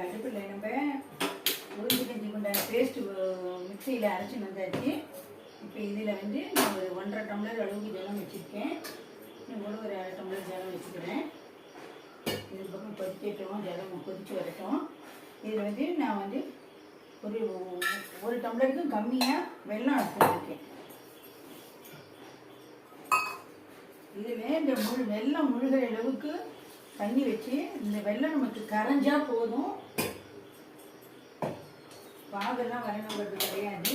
அடுப்பில் நம்ம உளுந்து கஞ்சி கொண்டாட பேஸ்ட்டு மிக்சியில் அரைச்சி வந்தாச்சு. இப்போ இதில் வந்து நான் ஒரு ஒன்றரை டம்ளர் அளவுக்கு ஜலம் வச்சுருக்கேன். இன்னும் ஒரு அரை டம்ளர் ஜலம் வச்சுக்கிறேன். இது பக்கம் கொதிக்கட்டும் ஜலம் கொதித்து வரட்டும். இதில் வந்து நான் வந்து ஒரு ஒரு டம்ளருக்கும் கம்மியாக வெள்ளம் எடுத்துருக்கேன் இதில் இந்த முழு வெள்ளம் முழுகிற அளவுக்கு தண்ணி வச்சு இந்த வெள்ளம் நமக்கு கரைஞ்சால் போதும். பாகெல்லாம் வரணுங்கிறது கிடையாது.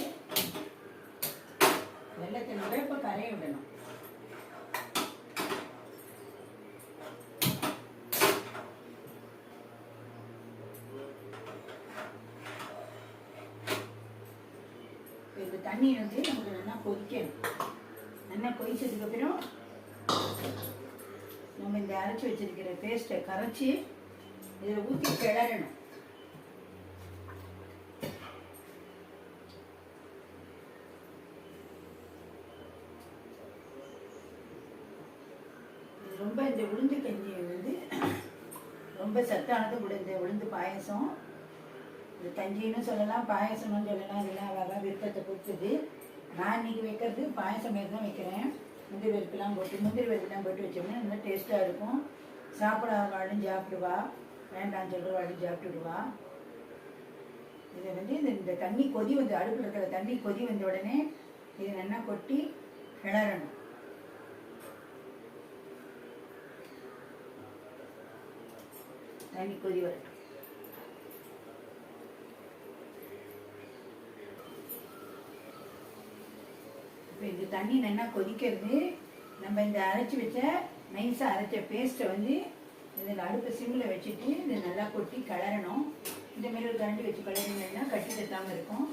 வெள்ளத்தை இப்போ கரைய விடணும் இந்த தண்ணி வந்து நமக்கு நல்லா கொதிக்கணும். நல்லா கொதிச்சதுக்கப்புறம் நம்ம இந்த அரைச்சி வச்சிருக்கிற பேஸ்ட்டை கரைச்சி இதில் ஊற்றி கிளறணும். ரொம்ப இந்த உளுந்து கஞ்சி வந்து ரொம்ப சத்தானது கூட இந்த உளுந்து பாயசம். இது கஞ்சின்னு சொல்லலாம் பாயசம்னு சொல்லலாம் இதெல்லாம் அழகாக விருப்பத்தை கொடுத்துது நான் இன்னைக்கு வைக்கிறது பாயசம் மாரி தான் வைக்கிறேன். முந்திரி பருப்புலாம் போட்டு முந்திரி பருப்புலாம் போட்டு வச்சோம்னா நல்லா டேஸ்ட்டாக இருக்கும். சாப்பிடாதவாளும் சாப்பிடுவா. வேண்டாம்னு சொல்கிறவாளும் சாப்பிட்டுடுவா. இதை வந்து இந்த இந்த தண்ணி கொதி வந்து அடுப்பில் இருக்கிற தண்ணி கொதி வந்த உடனே இதை நல்லா கொட்டி கிளறணும். தண்ணி கொதி வரட்டும் இப்போ இந்த தண்ணி நல்லா கொதிக்கிறது. நம்ம இந்த அரைச்சி வச்ச நைஸாக அரைச்ச பேஸ்ட்டை வந்து இதில் அடுப்பு சிம்மில் வச்சுட்டு இதை நல்லா கொட்டி கிளறணும். இந்த மாரி ஒரு கரண்டி வச்சு கிளறினீங்கன்னா கட்டி தட்டாமல் இருக்கும்.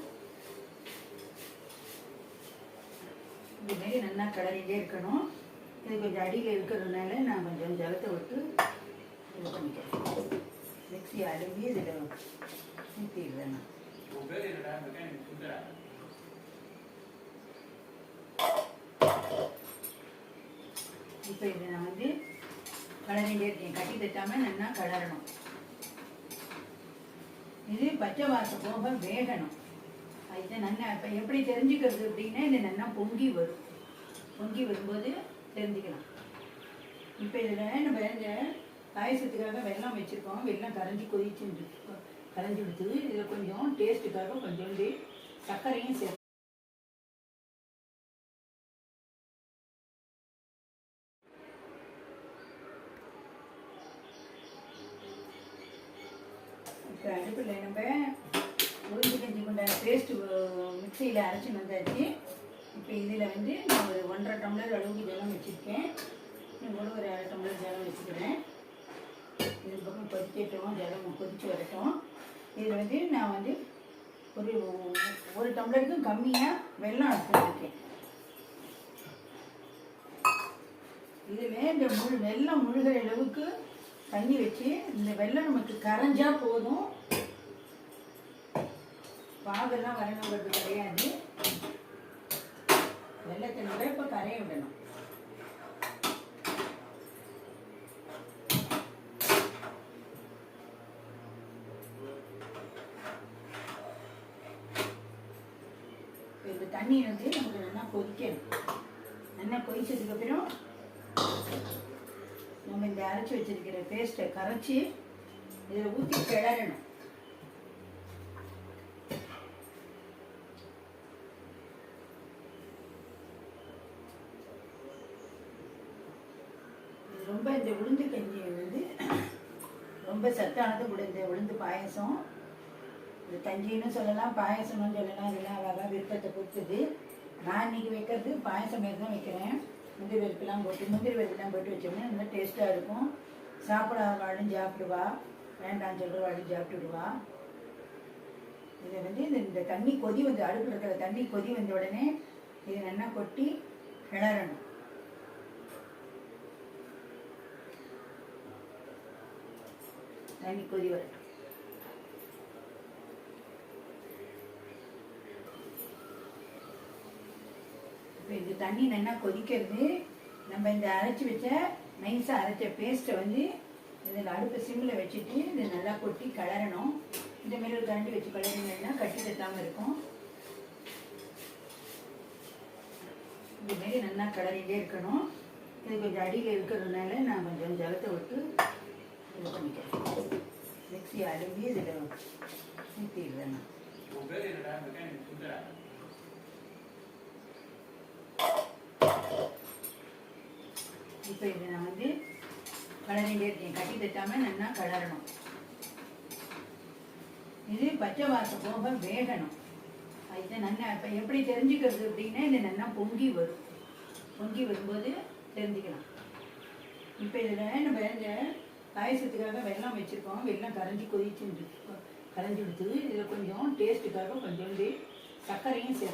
இதுமாரி நல்லா கிளறிட்டே இருக்கணும். இது கொஞ்சம் அடியில் இருக்கிறதுனால நான் கொஞ்சம் ஜலத்தை விட்டு இது பண்ணிக்கிறேன். மிக்ஸி அழுங்கி இதில் ஊற்றிடுறேன் நான் இப்போ இதை நான் வந்து கலரிலே இருக்கேன் கட்டி தட்டாமல் நல்லா கலரணும் இது பச்சை வாசம் போக வேகணும். இது நல்லா இப்போ எப்படி தெரிஞ்சுக்கிறது அப்படின்னா இது நல்லா பொங்கி வரும். பொங்கி வரும்போது தெரிஞ்சுக்கலாம். இப்போ இதில் நம்ம இந்த பாயசத்துக்காக வெள்ளம் வச்சுருக்கோம். வெள்ளம் கரைஞ்சி கொதிச்சு கரைஞ்சி விடுத்துது இதில் கொஞ்சம் டேஸ்ட்டுக்காக கொஞ்சோண்டு சர்க்கரையும் சேர்த்து இப்போ அடுப்பில் நம்ம உளுந்து கஞ்சி கொண்டாட பேஸ்ட்டு மிக்சியில் அரைச்சி வந்தாச்சு. இப்போ இதில் வந்து நான் ஒரு ஒன்றரை டம்ளர் அளவுக்கு ஜலம் வச்சுருக்கேன். இன்னும் கூட ஒரு அரை டம்ளர் ஜலம் வச்சுக்கிறேன். பக்கம் கொதிக்கட்டும் ஜலம் கொதிச்சு வரட்டும். இதில் வந்து நான் வந்து ஒரு ஒரு டம்ளருக்கும் கம்மியாக வெள்ளம் எடுத்துருக்கேன். இதில் இந்த முழு வெள்ளம் முழுகிற அளவுக்கு தண்ணி வச்சு இந்த வெள்ளம் நமக்கு கரைஞ்சா போதும். பாகெல்லாம் வரணுங்கிறது கிடையாது வெள்ளத்தை விட இப்போ கரைய விடணும் இப்ப இந்த தண்ணி வந்து நமக்கு நல்லா கொதிக்கணும் நல்லா கொதிச்சதுக்கப்புறம் நம்ம இந்த அரைச்சி வச்சிருக்கிற பேஸ்ட்டை கரைச்சி இதில் ஊற்றி கிளறணும். ரொம்ப இந்த உளுந்து கஞ்சி வந்து ரொம்ப சத்தானது கூட இந்த உளுந்து பாயசம். இது கஞ்சின்னு சொல்லலாம் பாயசம்னு சொல்லலாம் இதெல்லாம் அழகாக விருப்பத்தை பொறுத்தது. நான் இன்னைக்கு வைக்கிறது பாயசம் மாரி தான் வைக்கிறேன். முந்திரி பருப்புலாம் போட்டு முந்திரி பருப்புலாம் போட்டு வச்சோம்னா நல்லா டேஸ்ட்டாக இருக்கும். சாப்பிடாதவாளும் சாப்பிடுவா. வேண்டாம் சொல்கிறவாளும் சாப்பிட்டுடுவா. இதை வந்து இந்த இந்த தண்ணி கொதி வந்து அடுப்பில் இருக்கிற தண்ணி கொதி வந்த உடனே இதை நல்லா கொட்டி கிளறணும். தண்ணி கொதி வரட்டும் இப்போ இந்த தண்ணி நல்லா கொதிக்கிறது. நம்ம இந்த அரைச்சி வச்ச நைஸாக அரைச்ச பேஸ்ட்டை வந்து இதில் அடுப்பு சிம்மில் வச்சுட்டு இதை நல்லா கொட்டி கிளறணும். இந்தமாரி ஒரு கரண்டி வச்சு கிளறினீங்கன்னா கட்டி தட்டாமல் இருக்கும். இதுமாரி நல்லா கிளறிட்டே இருக்கணும். இது கொஞ்சம் அடியில் இருக்கிறதுனால நான் கொஞ்சம் ஜலத்தை விட்டு இது பண்ணிக்கிறேன். மிக்ஸி அழுகி இதில் ஊற்றிடுறேன் நான். இப்போ இதை நான் வந்து கலரிண்டே இருக்கேன் கட்டி தட்டாமல் நல்லா கலரணும். இது பச்சை வாசம் போக வேகணும். இதை நல்லா இப்போ எப்படி தெரிஞ்சுக்கிறது அப்படின்னா இது நல்லா பொங்கி வரும். பொங்கி வரும்போது தெரிஞ்சுக்கலாம். இப்போ இதில் நம்ம இந்த பாயசத்துக்காக வெள்ளம் வச்சுருக்கோம். வெள்ளம் கரைஞ்சி கொதிச்சு கரைஞ்சி கொடுத்து இதில் கொஞ்சம் டேஸ்ட்டுக்காக கொஞ்சோண்டு சர்க்கரையும் சேர்த்து